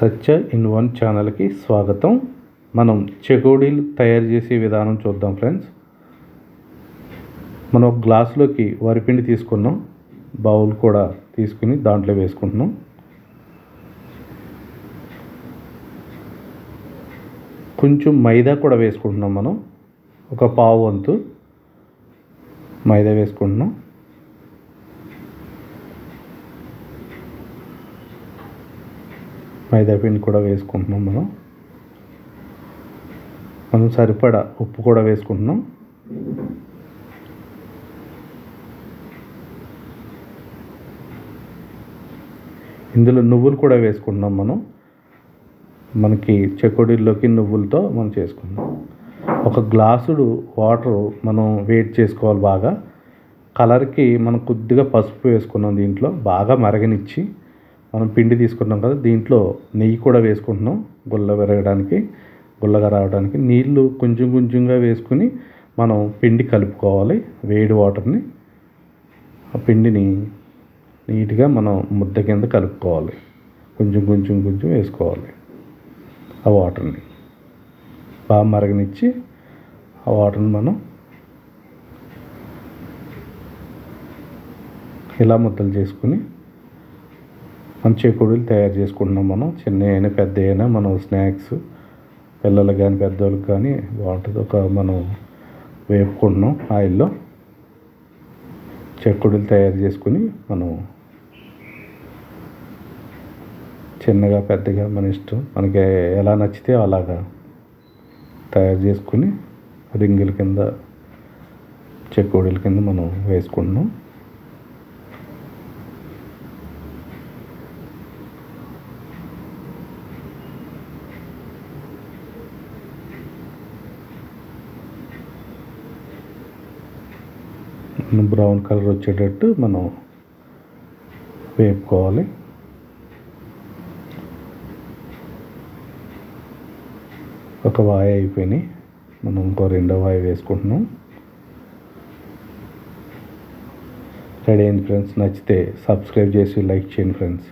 Satya in one ఛానల్కి స్వాగతం. మనం చెకోడీలు తయారు చేసే విధానం చూద్దాం ఫ్రెండ్స్. మనం ఒక గ్లాసులోకి వరిపిండి తీసుకున్నాం. బౌల్ కూడా తీసుకుని దాంట్లో వేసుకుంటున్నాం. కొంచెం మైదా కూడా వేసుకుంటున్నాం మనం. ఒక పావు వంతు మైదా వేసుకుంటున్నాం. మైదా పిండి కూడా వేసుకుంటున్నాం మనం. మనం సరిపడా ఉప్పు కూడా వేసుకుంటున్నాం. ఇందులో నువ్వులు కూడా వేసుకుంటున్నాం మనం. మనకి చెకోడీల్లోకి నువ్వులతో మనం చేసుకుందాం ఒక గ్లాసుడు వాటర్ మనం వేట్ చేసుకోవాలి బాగా. కలర్కి మనం కొద్దిగా పసుపు వేసుకున్నాం దీంట్లో బాగా మరగనిచ్చి. మనం పిండి తీసుకున్నాం కదా దీంట్లో నెయ్యి కూడా వేసుకుంటున్నాం గుల్ల విరగడానికి గుల్లగా రావడానికి. నీళ్ళు కొంచెం కొంచెంగా వేసుకుని మనం పిండి కలుపుకోవాలి వేడి వాటర్ని. ఆ పిండిని నీట్గా మనం ముద్ద కింద కలుపుకోవాలి కొంచెం కొంచెం కొంచెం వేసుకోవాలి ఆ వాటర్ని. బాగా మరగనిచ్చి ఆ వాటర్ని మనం ఇలా ముద్దలు చేసుకుని మంచి చేకూడలు తయారు చేసుకుంటున్నాం మనం. చిన్న అయినా పెద్ద అయినా మనం స్నాక్స్ పిల్లలకు కానీ పెద్దవాళ్ళకి కానీ బాగుంటుంది ఒక మనం వేపుకుంటున్నాం ఆయిల్లో. చెక్కుడులు తయారు చేసుకుని మనం చిన్నగా పెద్దగా మన ఇష్టం. మనకి ఎలా నచ్చితే అలాగా తయారు చేసుకుని రింగుల కింద చెక్కుడుల కింద మనం వేసుకుంటున్నాం. బ్రౌన్ కలర్ వచ్చేటట్టు మనం వేపుకోవాలి. ఒక వాయి అయిపోయినాయి. మనం ఇంకో రెండో వాయి వేసుకుంటున్నాం. రెడీ అయింది ఫ్రెండ్స్. నచ్చితే సబ్స్క్రైబ్ చేసి లైక్ చేయండి ఫ్రెండ్స్.